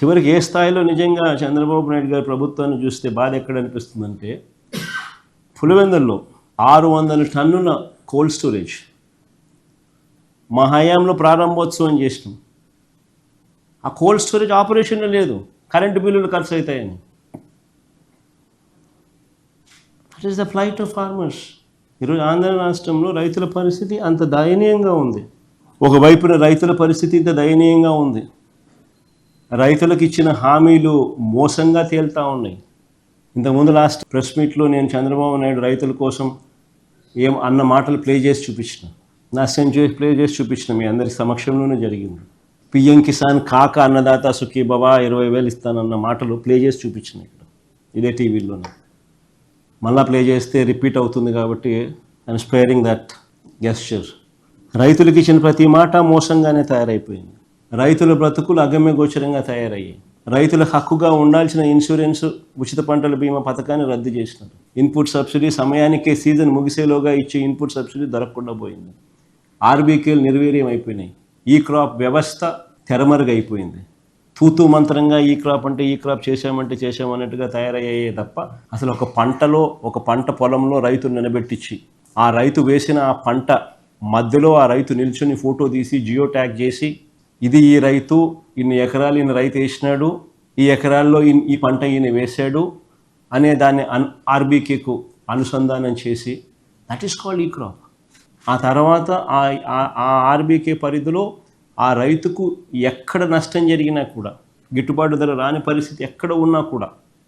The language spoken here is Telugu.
చివరికి ఏ స్థాయిలో నిజంగా చంద్రబాబు నాయుడు గారి ప్రభుత్వాన్ని చూస్తే బాధ ఎక్కడ అనిపిస్తుందంటే పులివెందుల్లో ఆరు వందల టన్నుల కోల్డ్ స్టోరేజ్ మా హయాంలో ప్రారంభోత్సవం చేసినాం. ఆ కోల్డ్ స్టోరేజ్ ఆపరేషన్లో లేదు. కరెంటు బిల్లులు ఖర్చు అవుతాయని that is the plight of farmers ఈరోజు ఆంధ్ర రాష్ట్రంలో రైతుల పరిస్థితి అంత దయనీయంగా ఉంది. ఒకవైపున రైతుల పరిస్థితి ఇంత దయనీయంగా ఉంది. రైతులకు ఇచ్చిన హామీలు మోసంగా తేలుతూ ఉన్నాయి. ఇంతకుముందు లాస్ట్ ప్రెస్ మీట్లో నేను చంద్రబాబు నాయుడు రైతుల కోసం ఏం అన్న మాటలు ప్లే చేసి చూపించిన. నష్టం చేసి ప్లే చేసి చూపించిన మీ అందరి సమక్షంలోనే జరిగింది. పిఎం కిసాన్ కాక అన్నదాత సుఖీ బాబా ఇరవై వేలు ఇస్తానన్న మాటలు ప్లే చేసి చూపించిన ఇక్కడ. ఇదే టీవీలోనే. మళ్ళా ప్లే చేస్తే రిపీట్ అవుతుంది కాబట్టి ఐఎమ్ స్పేరింగ్ దట్ గెస్చర్. రైతులకు ఇచ్చిన ప్రతి మాట మోసంగానే తయారైపోయింది. రైతుల బ్రతుకులు అగమ్య గోచరంగా తయారయ్యాయి. రైతులకు హక్కుగా ఉండాల్సిన ఇన్సూరెన్స్ ఉచిత పంటల బీమా పథకాన్ని రద్దు చేసినారు. ఇన్పుట్ సబ్సిడీ సమయానికే సీజన్ ముగిసేలోగా ఇచ్చే ఇన్పుట్ సబ్సిడీ దొరకకుండా పోయింది. ఆర్బీకేలు నిర్వీర్యం అయిపోయినాయి. ఈ క్రాప్ వ్యవస్థ తెరమరుగైపోయింది. తూతూ మంత్రంగా ఈ క్రాప్ అంటే ఈ క్రాప్ చేశామంటే చేశామన్నట్టుగా తయారయ్యాయే తప్ప అసలు ఒక పంటలో ఒక పంట పొలంలో రైతును నిలబెట్టించి ఆ రైతు వేసిన ఆ పంట మధ్యలో ఆ రైతు నిల్చుని ఫోటో తీసి జియో ట్యాగ్ చేసి ఇది ఈ రైతు ఇన్ని ఎకరాలు ఈయన రైతు వేసినాడు ఈ ఎకరాల్లో ఈ పంట ఈయన వేశాడు అనే దాన్ని అన్ ఆర్బీకేకు అనుసంధానం చేసి that is called e crop ఆ తర్వాత ఆ- ఆ ఆర్బీకే పరిధిలో ఆ రైతుకు ఎక్కడ నష్టం జరిగినా కూడా గిట్టుబాటు ధర రాని పరిస్థితి ఎక్కడ ఉన్నా కూడా